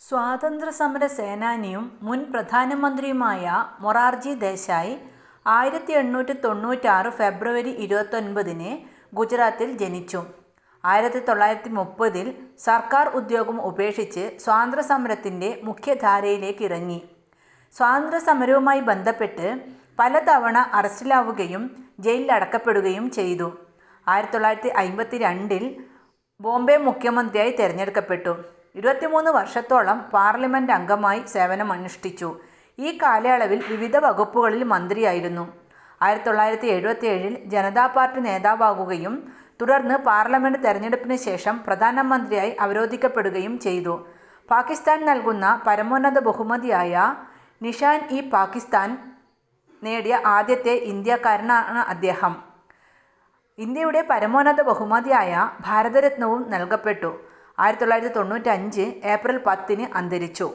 സ്വാതന്ത്ര്യ സമര സേനാനിയും മുൻ പ്രധാനമന്ത്രിയുമായ മൊറാർജി ദേശായി ആയിരത്തി എണ്ണൂറ്റി തൊണ്ണൂറ്റാറ് ഫെബ്രുവരി ഇരുപത്തൊൻപതിന് ഗുജറാത്തിൽ ജനിച്ചു. ആയിരത്തി തൊള്ളായിരത്തി മുപ്പതിൽ സർക്കാർ ഉദ്യോഗം ഉപേക്ഷിച്ച് സ്വാതന്ത്ര്യസമരത്തിന്റെ മുഖ്യധാരയിലേക്ക് ഇറങ്ങി. സ്വാതന്ത്ര്യസമരവുമായി ബന്ധപ്പെട്ട് പലതവണ അറസ്റ്റിലാവുകയും ജയിലിൽ അടക്കപ്പെടുകയും ചെയ്തു. ആയിരത്തി തൊള്ളായിരത്തി അമ്പത്തിരണ്ടിൽ ബോംബെ മുഖ്യമന്ത്രിയായി തെരഞ്ഞെടുക്കപ്പെട്ടു. ഇരുപത്തിമൂന്ന് വർഷത്തോളം പാർലമെന്റ് അംഗമായി സേവനമനുഷ്ഠിച്ചു. ഈ കാലയളവിൽ വിവിധ വകുപ്പുകളിൽ മന്ത്രിയായിരുന്നു. ആയിരത്തി തൊള്ളായിരത്തി എഴുപത്തിയേഴിൽ ജനതാ പാർട്ടി നേതാവാകുകയും തുടർന്ന് പാർലമെന്റ് തെരഞ്ഞെടുപ്പിന് ശേഷം പ്രധാനമന്ത്രിയായി അവരോധിക്കപ്പെടുകയും ചെയ്തു. പാകിസ്ഥാൻ നൽകുന്ന പരമോന്നത ബഹുമതിയായ നിഷാൻ ഇ പാകിസ്ഥാൻ നേടിയ ആദ്യത്തെ ഇന്ത്യക്കാരനാണ് അദ്ദേഹം. ഇന്ത്യയുടെ പരമോന്നത ബഹുമതിയായ ഭാരതരത്നവും നൽകപ്പെട്ടു. ആയിരത്തി തൊള്ളായിരത്തി തൊണ്ണൂറ്റഞ്ച് ഏപ്രിൽ പത്തിന് അന്തരിച്ചു.